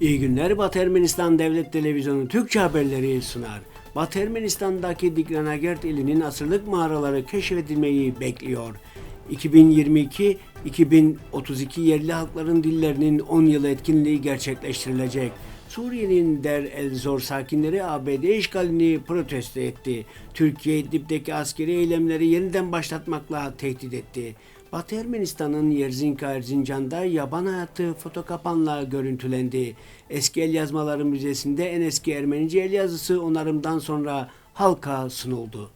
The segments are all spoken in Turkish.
İyi günler Batı Ermenistan Devlet Televizyonu Türkçe haberleri sunar. Batı Ermenistan'daki Dikranagert ilinin asırlık mağaraları keşfedilmeyi bekliyor. 2022-2032 yerli halkların dillerinin 10 yılı etkinliği gerçekleştirilecek. Suriye'nin Der El Zor sakinleri ABD işgalini protesto etti. Türkiye İdlib'deki askeri eylemleri yeniden başlatmakla tehdit etti. Batı Ermenistan'ın Yerzinka Erzincan'da yaban hayatı fotokapanla görüntülendi. Eski el yazmaları müzesinde en eski Ermenice el yazısı onarımdan sonra halka sunuldu.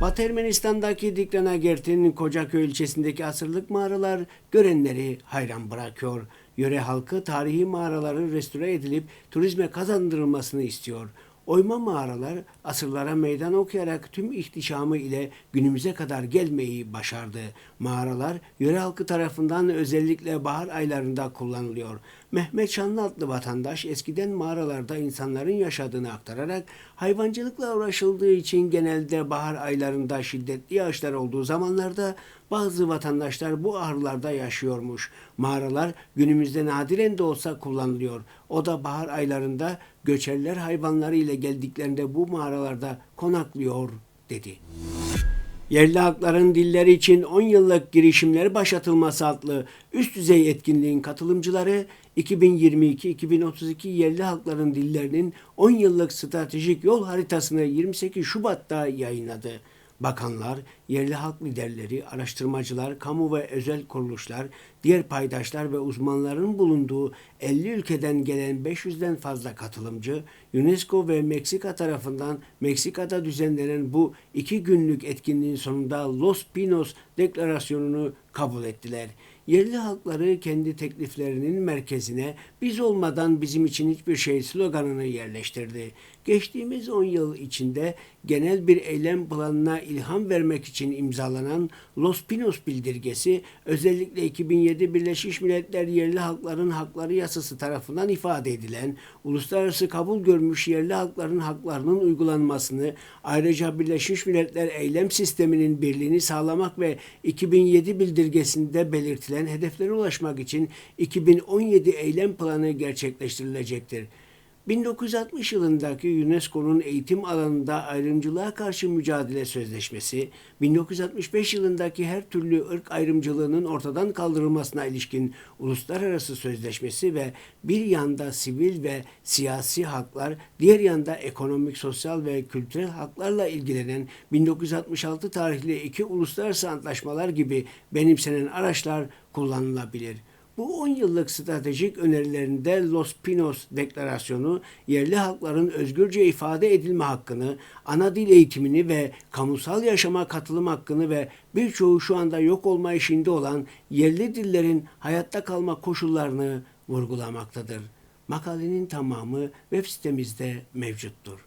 Batı Ermenistan'daki Diklanagert'in Kocaköy ilçesindeki asırlık mağaralar görenleri hayran bırakıyor. Yöre halkı tarihi mağaraları restore edilip turizme kazandırılmasını istiyor. Oyma mağaralar asırlara meydan okuyarak tüm ihtişamı ile günümüze kadar gelmeyi başardı. Mağaralar yöre halkı tarafından özellikle bahar aylarında kullanılıyor. Mehmet Şanlı adlı vatandaş eskiden mağaralarda insanların yaşadığını aktararak hayvancılıkla uğraşıldığı için genelde bahar aylarında şiddetli yağışlar olduğu zamanlarda bazı vatandaşlar bu ahırlarda yaşıyormuş. Mağaralar günümüzde nadiren de olsa kullanılıyor. O da bahar aylarında göçerler hayvanları ile geldiklerinde bu mağaralarda konaklıyor dedi. Yerli halkların dilleri için 10 yıllık girişimleri başlatılması adlı üst düzey etkinliğin katılımcıları 2022-2032 yerli halkların dillerinin 10 yıllık stratejik yol haritasını 28 Şubat'ta yayınladı. Bakanlar, yerli halk liderleri, araştırmacılar, kamu ve özel kuruluşlar, diğer paydaşlar ve uzmanların bulunduğu 50 ülkeden gelen 500'den fazla katılımcı, UNESCO ve Meksika tarafından Meksika'da düzenlenen bu iki günlük etkinliğin sonunda Los Pinos Deklarasyonu'nu kabul ettiler. Yerli halkları kendi tekliflerinin merkezine biz olmadan bizim için hiçbir şey sloganını yerleştirdi. Geçtiğimiz 10 yıl içinde genel bir eylem planına ilham vermek için imzalanan Los Pinos bildirgesi özellikle 2007 Birleşmiş Milletler Yerli Halkların Hakları Yasası tarafından ifade edilen uluslararası kabul görmüş yerli halkların haklarının uygulanmasını ayrıca Birleşmiş Milletler Eylem Sistemi'nin birliğini sağlamak ve 2007 bildirgesinde belirtilen hedeflere ulaşmak için 2017 eylem planı gerçekleştirilecektir. 1960 yılındaki UNESCO'nun eğitim alanında ayrımcılığa karşı mücadele sözleşmesi, 1965 yılındaki her türlü ırk ayrımcılığının ortadan kaldırılmasına ilişkin uluslararası sözleşmesi ve bir yanda sivil ve siyasi haklar, diğer yanda ekonomik, sosyal ve kültürel haklarla ilgilenen 1966 tarihli iki uluslararası antlaşmalar gibi benimsenen araçlar kullanılabilir. Bu 10 yıllık stratejik önerilerinde Los Pinos Deklarasyonu yerli halkların özgürce ifade edilme hakkını, ana dil eğitimini ve kamusal yaşama katılım hakkını ve birçoğu şu anda yok olma işinde olan yerli dillerin hayatta kalma koşullarını vurgulamaktadır. Makalenin tamamı web sitemizde mevcuttur.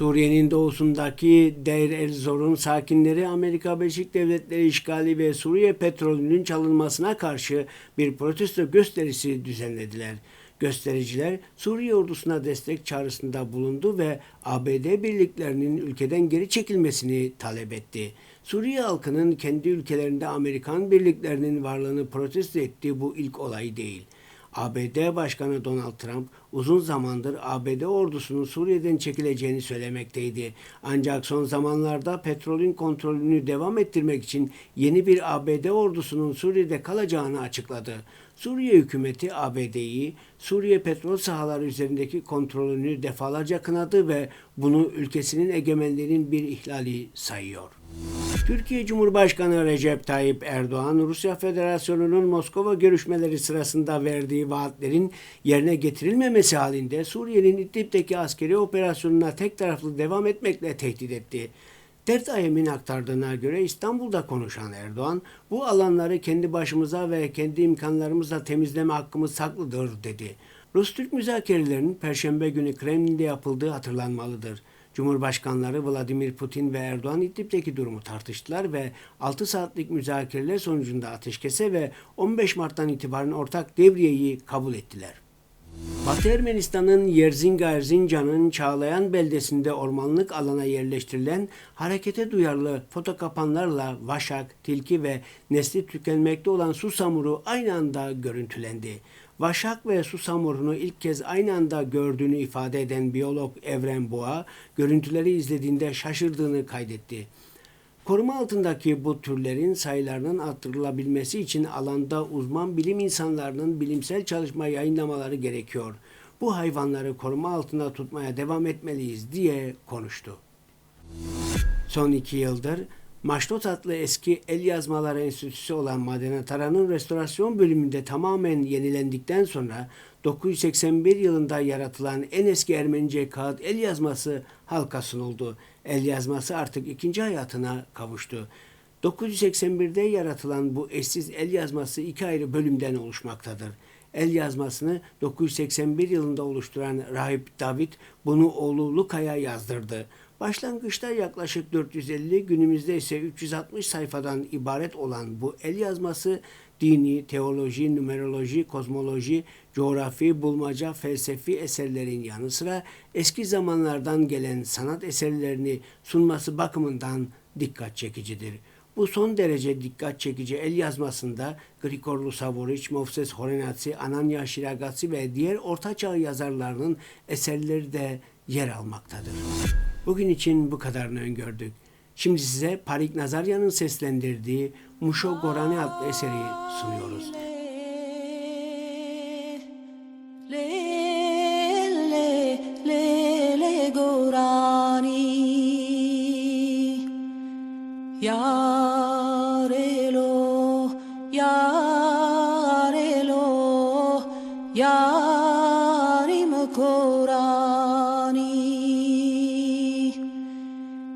Suriye'nin doğusundaki Deir el Zor'un sakinleri Amerika Birleşik Devletleri işgali ve Suriye petrolünün çalınmasına karşı bir protesto gösterisi düzenlediler. Göstericiler Suriye ordusuna destek çağrısında bulundu ve ABD birliklerinin ülkeden geri çekilmesini talep etti. Suriye halkının kendi ülkelerinde Amerikan birliklerinin varlığını protesto ettiği bu ilk olay değil. ABD Başkanı Donald Trump uzun zamandır ABD ordusunun Suriye'den çekileceğini söylemekteydi. Ancak son zamanlarda petrolün kontrolünü devam ettirmek için yeni bir ABD ordusunun Suriye'de kalacağını açıkladı. Suriye hükümeti ABD'yi Suriye petrol sahaları üzerindeki kontrolünü defalarca kınadı ve bunu ülkesinin egemenliğinin bir ihlali sayıyor. Türkiye Cumhurbaşkanı Recep Tayyip Erdoğan, Rusya Federasyonu'nun Moskova görüşmeleri sırasında verdiği vaatlerin yerine getirilmemesi halinde Suriye'nin İdlib'deki askeri operasyonuna tek taraflı devam etmekle tehdit etti. Dert Ayem'in aktardığına göre İstanbul'da konuşan Erdoğan, bu alanları kendi başımıza ve kendi imkanlarımızla temizleme hakkımız saklıdır dedi. Rus-Türk müzakerelerinin Perşembe günü Kremlin'de yapıldığı hatırlanmalıdır. Cumhurbaşkanları Vladimir Putin ve Erdoğan İdlib'deki durumu tartıştılar ve 6 saatlik müzakereler sonucunda ateşkese ve 15 Mart'tan itibaren ortak devriyeyi kabul ettiler. Batı Ermenistan'ın Yerzinga Erzincan'ın Çağlayan beldesinde ormanlık alana yerleştirilen harekete duyarlı fotokapanlarla vaşak, tilki ve nesli tükenmekte olan susamuru aynı anda görüntülendi. Vaşak ve susamurunu ilk kez aynı anda gördüğünü ifade eden biyolog Evren Boğa, görüntüleri izlediğinde şaşırdığını kaydetti. Koruma altındaki bu türlerin sayılarının arttırılabilmesi için alanda uzman bilim insanlarının bilimsel çalışma yayınlamaları gerekiyor. Bu hayvanları koruma altında tutmaya devam etmeliyiz diye konuştu. Son iki yıldır Maşnot adlı eski el yazmaları enstitüsü olan Madene Tara'nın restorasyon bölümünde tamamen yenilendikten sonra 981 yılında yaratılan en eski Ermenice kağıt el yazması halka sunuldu. El yazması artık ikinci hayatına kavuştu. 981'de yaratılan bu eşsiz el yazması iki ayrı bölümden oluşmaktadır. El yazmasını 981 yılında oluşturan Rahip David bunu oğlu Luka'ya yazdırdı. Başlangıçta yaklaşık 450, günümüzde ise 360 sayfadan ibaret olan bu el yazması dini, teoloji, numeroloji, kozmoloji, coğrafi, bulmaca, felsefi eserlerin yanı sıra eski zamanlardan gelen sanat eserlerini sunması bakımından dikkat çekicidir. Bu son derece dikkat çekici el yazmasında Grigor Lusavoriç, Movses Horenatsi, Ananya Shiragatsi ve diğer ortaçağ yazarlarının eserleri de yer almaktadır. Bugün için bu kadarını öngördük. Şimdi size Parik Nazaryan'ın seslendirdiği Muşo Gorani adlı eseri sunuyoruz. Gorani